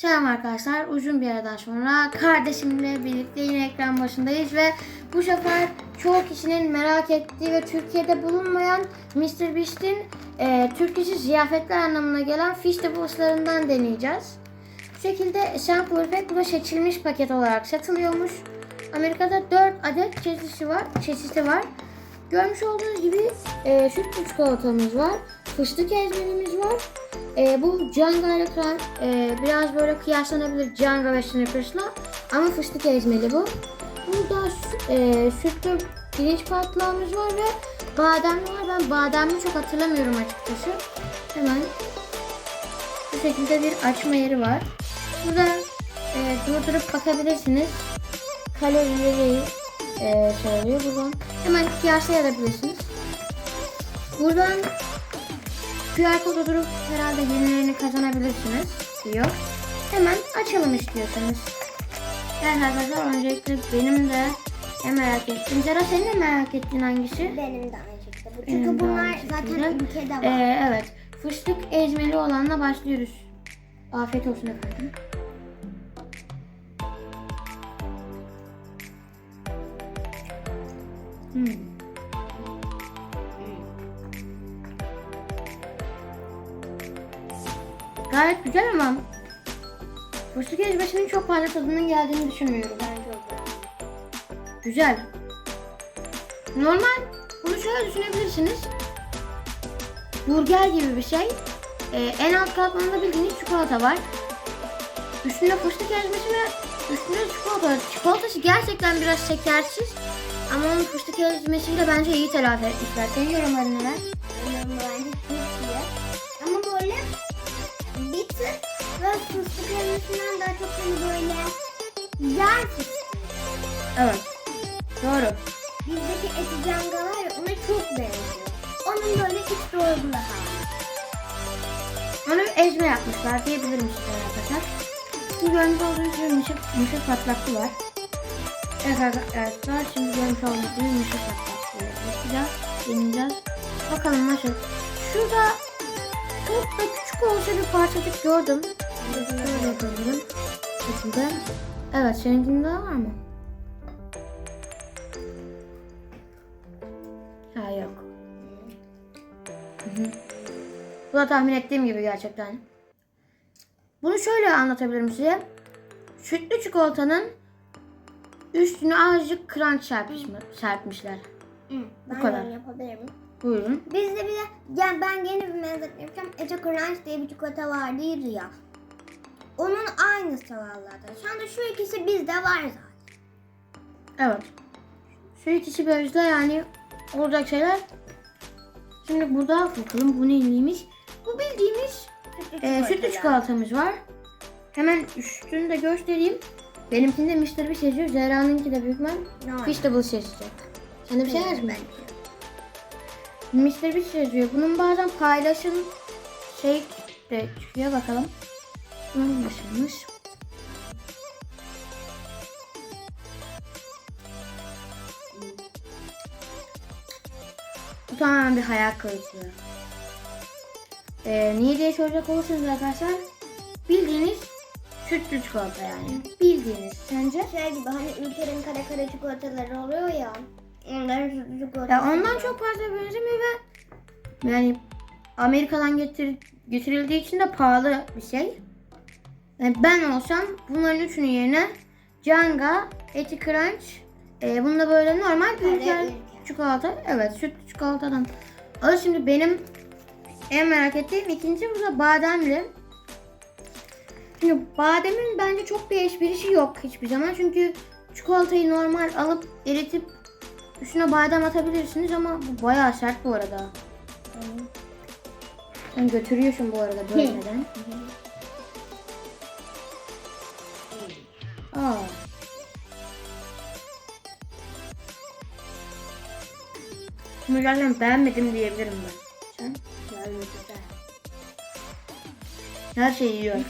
Selam arkadaşlar. Uzun bir aradan sonra kardeşimle birlikte yine ekran başındayız ve bu sefer çoğu kişinin merak ettiği ve Türkiye'de bulunmayan Mr. Beast'in e, Türk işi ziyafetler anlamına gelen fish tabuslarından deneyeceğiz. Bu şekilde sample pack bu seçilmiş paket olarak satılıyormuş. Amerika'da 4 adet çeşidi var. Çeşidi var. Görmüş olduğunuz gibi e, sütlü çikolatamız var. Fıstık ezmelimiz var. E, bu Jenga ile e, biraz böyle kıyaslanabilir Jenga ve Snickers'la ama fıstık ezmeli bu. Burada e, sütlü pirinç patlağımız var ve bademli var. Ben bademli çok hatırlamıyorum açıkçası. Hemen bu şekilde bir açma yeri var. Burada e, durdurup bakabilirsiniz. Kalorileri e, söylüyor. Buradan hemen kıyaslayabilirsiniz. Buradan QR kodu durup herhalde yenilerini kazanabilirsiniz diyor. Hemen açalım istiyorsanız. Evet arkadaşlar öncelikle benim de en merak ettiğim. Zara senin de merak ettiğin hangisi? Benim de aynı şekilde. Benim Çünkü de bunlar zaten ülkede var. Ee, evet. Fıstık ezmeli olanla başlıyoruz. Afiyet olsun efendim. Hmm. Gayet güzel ama fıstık ezmesinin çok fazla tadının geldiğini düşünmüyorum. Ben çok beğendim. Güzel. Normal bunu şöyle düşünebilirsiniz. Burger gibi bir şey. Ee, en alt katmanında bildiğiniz çikolata var. Üstünde fıstık ezmesi ve üstünde çikolata. Çikolatası gerçekten biraz şekersiz. Ama onun fıstık ezmesini de bence iyi telafi etmişler. Senin yorumların neler? Benim bence çok iyi. Ama böyle tık ve fıstık daha çok hani böyle fıstık. Evet. Doğru. Bizdeki eti canga var ya ona çok benziyor. Onun böyle iç dolgu daha. Onu ezme yapmışlar diyebilirim size arkadaşlar. Bu görmüş olduğunuz gibi mısır, mısır patlaklı var. Evet arkadaşlar şimdi görmüş olduğunuz gibi mısır patlaklı yapacağız. Deneyeceğiz. Bakalım nasıl. Şurada çok da küçük olsa bir parçacık gördüm. Şöyle yapabilirim. Şekilde. Evet seninkinde var mı? Ha yok. Hı hı. Bu da tahmin ettiğim gibi gerçekten. Bunu şöyle anlatabilirim size. Sütlü çikolatanın üstüne azıcık crunch serpmiş, serpmişler. Hı, Bu ben kadar. yapabilirim. Buyurun. Bizde bir de yani ben yeni yapacağım. Ece Crunch diye bir çikolata vardı ya. Onun aynısı zaten. Şu anda şu ikisi bizde var zaten. Evet. Şu ikisi gözde yani olacak şeyler. Şimdi burada bakalım bu neymiş? Bu bildiğimiz e, sütlü çikolatamız var. Hemen üstünü de göstereyim. Benimkinde Mr. Beast yazıyor. Zehra'nınki de büyük ben. Normal. Fish Double yazacak. Sen de bir şey yaz mı? bence. Mr. Beast yazıyor. Bunun bazen paylaşım şey de çıkıyor bakalım. Bunun nasılmış? Bu tamamen bir hayal kırıklığı. Ee, niye diye soracak olursanız arkadaşlar bildiğiniz sütlü çikolata yani. Bildiğiniz sence? Şey gibi hani ülkenin kare kare çikolataları oluyor ya. Onların. Ya ondan çok fazla benzemiyor ve yani Amerika'dan getir, getirildiği için de pahalı bir şey. Yani ben olsam bunların üçünün yerine Jenga, Eti Crunch, e, bunda böyle normal ülker ülke. çikolata. Evet sütlü çikolatadan. Ama şimdi benim en merak ettiğim ikinci bu da bademli. Şimdi bademin bence çok bir esprisi yok hiçbir zaman. Çünkü çikolatayı normal alıp eritip üstüne badem atabilirsiniz ama bu bayağı sert bu arada. Sen götürüyorsun bu arada bölmeden. Aa. Bunu zaten beğenmedim diyebilirim ben. Sen? Her şeyi yiyor.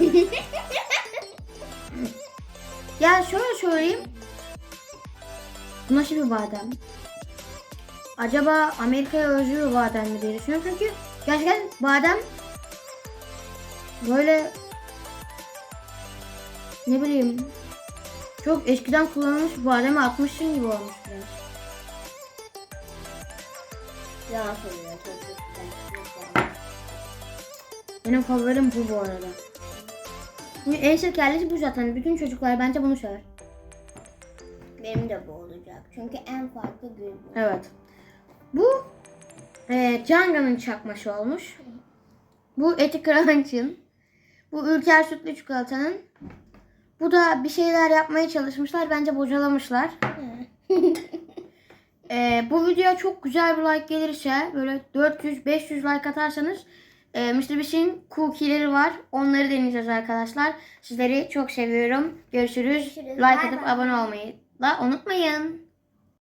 ya şöyle söyleyeyim. Bu nasıl bir badem? Acaba Amerika'ya özgü bir badem mi diye düşünüyorum. Çünkü gerçekten badem böyle ne bileyim çok eskiden kullanılmış bademe atmışsın gibi olmuş biraz. Yalan söylüyor. Çok güzel. Benim favorim bu bu arada. En şekerlisi bu zaten. Bütün çocuklar bence bunu sever. Benim de bu olacak. Çünkü en farklı gül bu. Evet. Bu e, Canga'nın çakması olmuş. Bu Eti Crunch'ın. Bu Ülker Sütlü Çikolata'nın. Bu da bir şeyler yapmaya çalışmışlar. Bence bocalamışlar. E, bu videoya çok güzel bir like gelirse böyle 400-500 like atarsanız e, Mr. Beast'in cookie'leri var. Onları deneyeceğiz arkadaşlar. Sizleri çok seviyorum. Görüşürüz. Görüşürüz. Like Bay atıp bay. abone olmayı da unutmayın.